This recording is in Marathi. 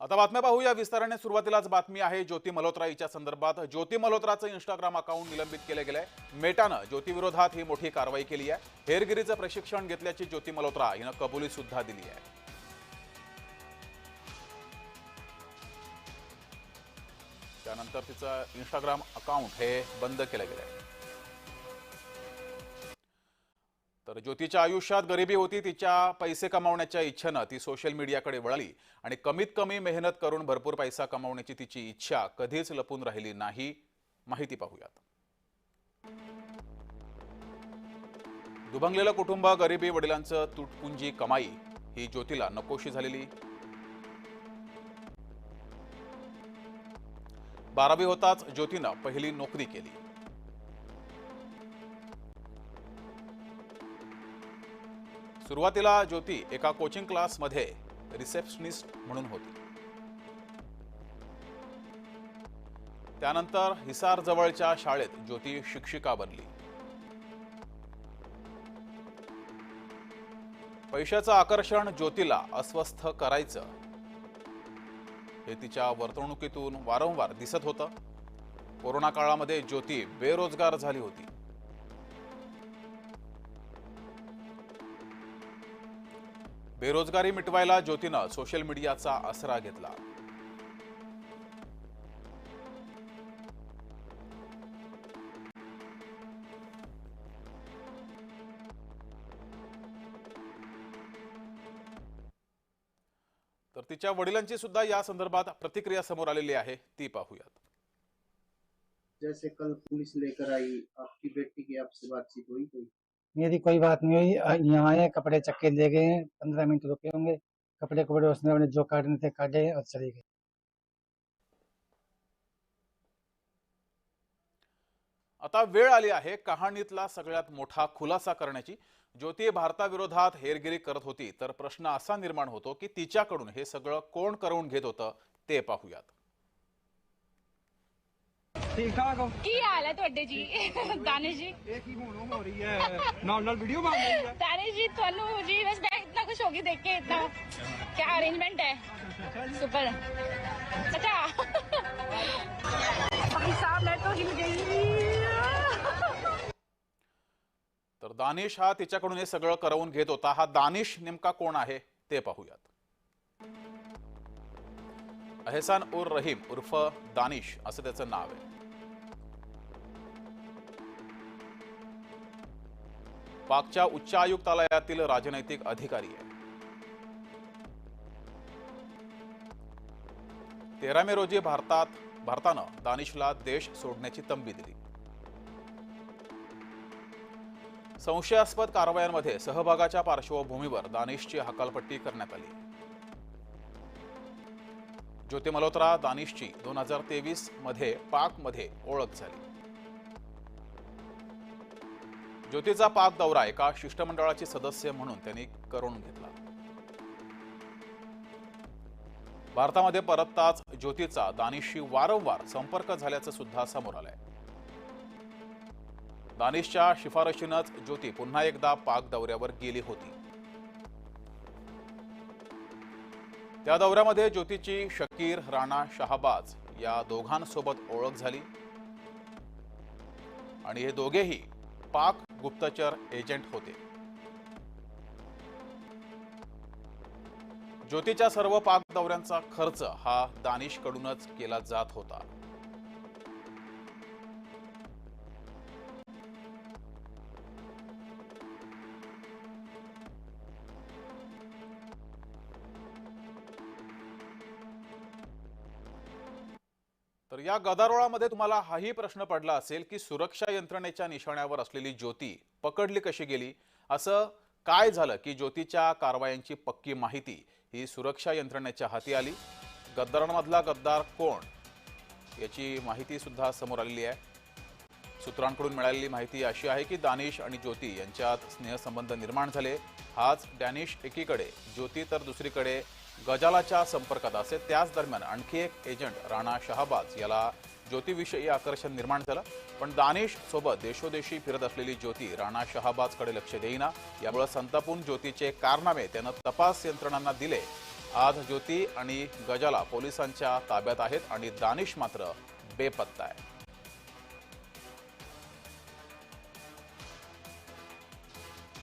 आता बातम्या पाहूया. विस्ताराने सुरुवातीलाच बातमी आहे ज्योती मल्होत्रा हिच्या संदर्भात. ज्योती मल्होत्राचं इंस्टाग्राम अकाउंट निलंबित केलं गेलंय. मेटानं ज्योतीविरोधात ही मोठी कारवाई केली आहे. हेरगिरीचं प्रशिक्षण घेतल्याची ज्योती मल्होत्रा हिनं कबुली सुद्धा दिली आहे. त्यानंतर तिचं इंस्टाग्राम अकाउंट हे बंद केलं गेलं आहे तर ज्योतीच्या आयुष्यात गरिबी होती तिच्या पैसे कमावण्याच्या इच्छेनं ती सोशल मीडियाकडे वळली आणि कमीत कमी मेहनत करून भरपूर पैसा कमावण्याची तिची इच्छा कधीच लपून राहिली नाही. माहिती पाहूयात. दुभंगलेलं कुटुंब गरिबी वडिलांचं तुटपुंजी कमाई ही ज्योतीला नकोशी झालेली. बारावी होताच ज्योतीनं पहिली नोकरी केली. सुरुवातीला ज्योती एका कोचिंग क्लासमध्ये रिसेप्शनिस्ट म्हणून होती. त्यानंतर हिसार जवळच्या शाळेत ज्योती शिक्षिका बनली. पैशाचं आकर्षण ज्योतीला अस्वस्थ करायचं हे तिच्या वर्तणुकीतून वारंवार दिसत होतं. कोरोना काळामध्ये ज्योती बेरोजगार झाली होती. बेरोजगारी मिटवायला ज्योतीनं सोशल मीडियाचा आसरा घेतला. तर तिच्या वडिलांची सुद्धा या संदर्भात प्रतिक्रिया समोर आलेली आहे. ती पाहूयात. जैसे कल पुलिस लेकर आई आपकी बेटी की आपसे बातचीत हुई कोई मेरी कोई बात नहीं हुई यहाँ आए कपड़े चक्के ले गए हैं पंद्रह मिनट रुके होंगे कपड़े कपड़े उसने अपने जो काटने थे काटे और चले गए। आता वेळ आली आहे कहाणीतला सगळ्यात मोठा खुलासा करण्याची. ज्योती भारताविरोधात हेरगिरी करत होती तर प्रश्न असा निर्माण होतो की तिच्याकडून हे सगळं कोण करवून घेत होतं ते पाहूयात. ਠੀਕ ਠਾਕ ਹੋ ਕੀ ਹਾਲ ਹੈ ਤੁਹਾਡੇ ਜੀ ਦਾਨਿਸ਼ ਜੀ ਇਹ ਕੀ ਹੁਣ ਹੋ ਰਹੀ ਹੈ ਨਾਲ ਨਾਲ ਵੀਡੀਓ ਬਣ ਰਹੀ ਹੈ ਦਾਨਿਸ਼ ਜੀ ਤੁਹਾਨੂੰ ਜੀ ਬਸ ਮੈਂ इतना कुछ होगी देख के इतना क्या अरेंजमेंट है सुपर अच्छा भाई साहब मैं तो हिल गई तर दानिश हा तिच्याकडून हे सगळं करवून घेत होता हा दानिश नेमका कोण आहे ते पाहूयात अहेसान उर रहीम उर्फ दानिश असं त्याचं नाव आहे पाकच्या उच्च आयुक्तालयातील राजनैतिक अधिकारी आहे तेरा मे रोजी भारतात भारतानं दानिशला देश सोडण्याची तंबी दिली. संशयास्पद कारवायांमध्ये सहभागाच्या पार्श्वभूमीवर दानिशची हकालपट्टी करण्यात आली. ज्योती मल्होत्रा दानिशची दोन हजार तेवीसमध्ये पाकमध्ये ओळख झाली. ज्योतीचा पाक दौरा एका शिष्टमंडळाचे सदस्य म्हणून त्यांनी करून घेतला. भारतामध्ये परतताच ज्योतीचा दानिशशी वारंवार संपर्क झाल्याचं सुद्धा समोर आलंय. दानिशच्या शिफारशीनंच ज्योती पुन्हा एकदा पाक दौऱ्यावर गेली होती. त्या दौऱ्यामध्ये ज्योतीची शकीर राणा शहाबाज या दोघांसोबत ओळख झाली. आणि हे दोघेही पाक गुप्तचर एजंट होते. ज्योतीच्या सर्व पाक दौऱ्यांचा खर्च हा दानिशकडूनच केला जात होता. तर या गदारोळामध्ये तुम्हाला हाही प्रश्न पडला असेल की सुरक्षा यंत्रणेच्या निशाण्यावर असलेली ज्योती पकडली कशी गेली? असं काय झालं की ज्योतीच्या कारवायांची पक्की माहिती ही सुरक्षा यंत्रणेच्या हाती आली? गद्दारांमधला गद्दार कोण? याची माहिती सुद्धा समोर आलेली आहे. सूत्रांकडून मिळालेली माहिती अशी आहे की दानिश आणि ज्योती यांच्यात स्नेहसंबंध निर्माण झाले. हाच डॅनिश एकीकडे ज्योती तर दुसरीकडे गजालाच्या संपर्कात असे त्याच दरम्यान आणखी एक एजंट राणा शहाबाज याला ज्योतीविषयी आकर्षण निर्माण झालं. पण दानिश सोबत देशोदेशी फिरत असलेली ज्योती राणा शहाबाजकडे लक्ष देईना. यामुळे संतापून ज्योतीचे कारनामे त्यानं तपास यंत्रणांना दिले. आज ज्योती आणि गजाला पोलिसांच्या ताब्यात आहेत आणि दानिश मात्र बेपत्ता आहे.